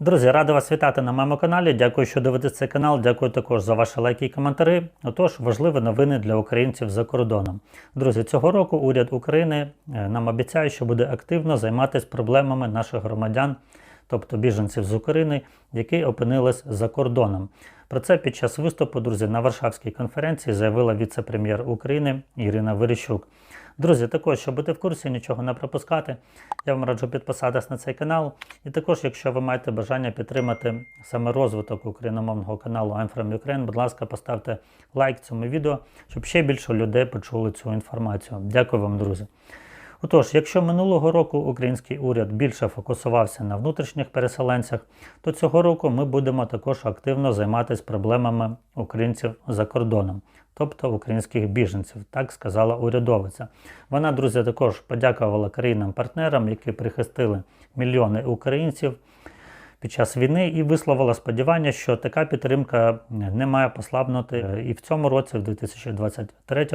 Друзі, радий вас вітати на моєму каналі. Дякую, що дивитесь цей канал. Дякую також за ваші лайки і коментарі. Отож, важливі новини для українців за кордоном. Друзі, цього року уряд України е, нам обіцяє, що буде активно займатися проблемами наших громадян, тобто біженців з України, які опинились за кордоном. Про це під час виступу, друзі, на Варшавській конференції заявила віце-прем'єр України Ірина Верещук. Друзі, також, щоб бути в курсі, нічого не пропускати, я вам раджу підписатись на цей канал. І також, якщо ви маєте бажання підтримати саме розвиток україномовного каналу I'm from Ukraine, будь ласка, поставте лайк цьому відео, щоб ще більше людей почули цю інформацію. Дякую вам, друзі. Отож, якщо минулого року український уряд більше фокусувався на внутрішніх переселенцях, то цього року ми будемо також активно займатися проблемами українців за кордоном, тобто українських біженців, так сказала урядовиця. Вона, друзі, також подякувала країнам-партнерам, які прихистили мільйони українців під час війни і висловила сподівання, що така підтримка не має послабнути і в цьому році, в 2023,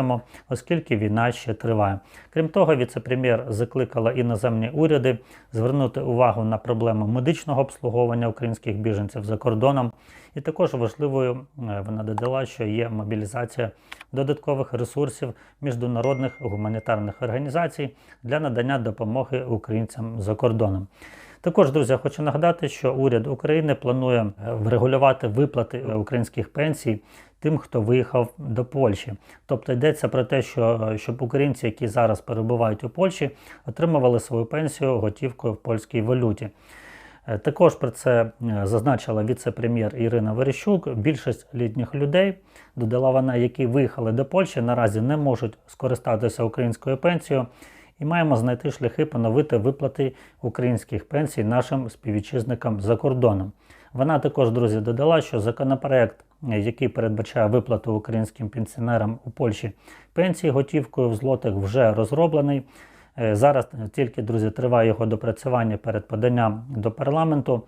оскільки війна ще триває. Крім того, віце-прем'єр закликала іноземні уряди звернути увагу на проблему медичного обслуговування українських біженців за кордоном. І також важливою е, вона додала, що є мобілізація додаткових ресурсів міжнародних гуманітарних організацій для надання допомоги українцям за кордоном. Також, друзі, хочу нагадати, що уряд України планує е, врегулювати виплати е, українських пенсій тим, хто виїхав до Польщі. Тобто йдеться про те, що е, щоб українці, які зараз перебувають у Польщі, отримували свою пенсію готівкою в польській валюті. Також про це зазначила віце-прем'єр Ірина Верещук. Більшість літніх людей, додала вона, які виїхали до Польщі, наразі не можуть скористатися українською пенсією і маємо знайти шляхи поновити виплати українських пенсій нашим співвітчизникам за кордоном. Вона також, друзі, додала, що законопроект, який передбачає виплату українським пенсіонерам у Польщі пенсії готівкою в злотих, вже розроблений. Е, зараз тільки, друзі, триває його допрацювання перед поданням до парламенту.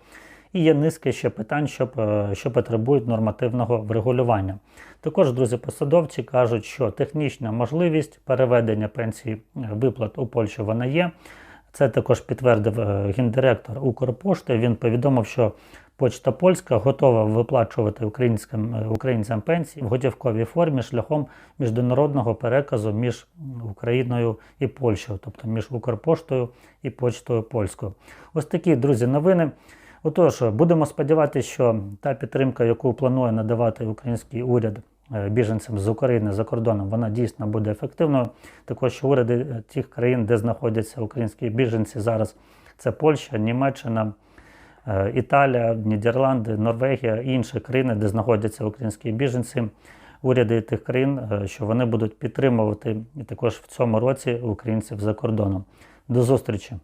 І є низка ще питань, що, е, що потребують нормативного врегулювання. Також, друзі, посадовці кажуть, що технічна можливість переведення пенсії е, виплат у Польщу вона є. Це також підтвердив е, гендиректор Укрпошти. Він повідомив, що Почта Польська готова виплачувати українським українцям пенсії в готівковій формі шляхом міжнародного переказу між Україною і Польщею, тобто між Укрпоштою і Почтою Польською. Ось такі друзі новини. Отож, будемо сподіватися, що та підтримка, яку планує надавати український уряд е, біженцям з України за кордоном, вона дійсно буде ефективною. Також уряди е, тих країн, де знаходяться українські біженці зараз, це Польща, Німеччина, е, Італія, Нідерланди, Норвегія і інші країни, де знаходяться українські біженці. Уряди тих країн, що вони будуть підтримувати також в цьому році українців за кордоном. До зустрічі!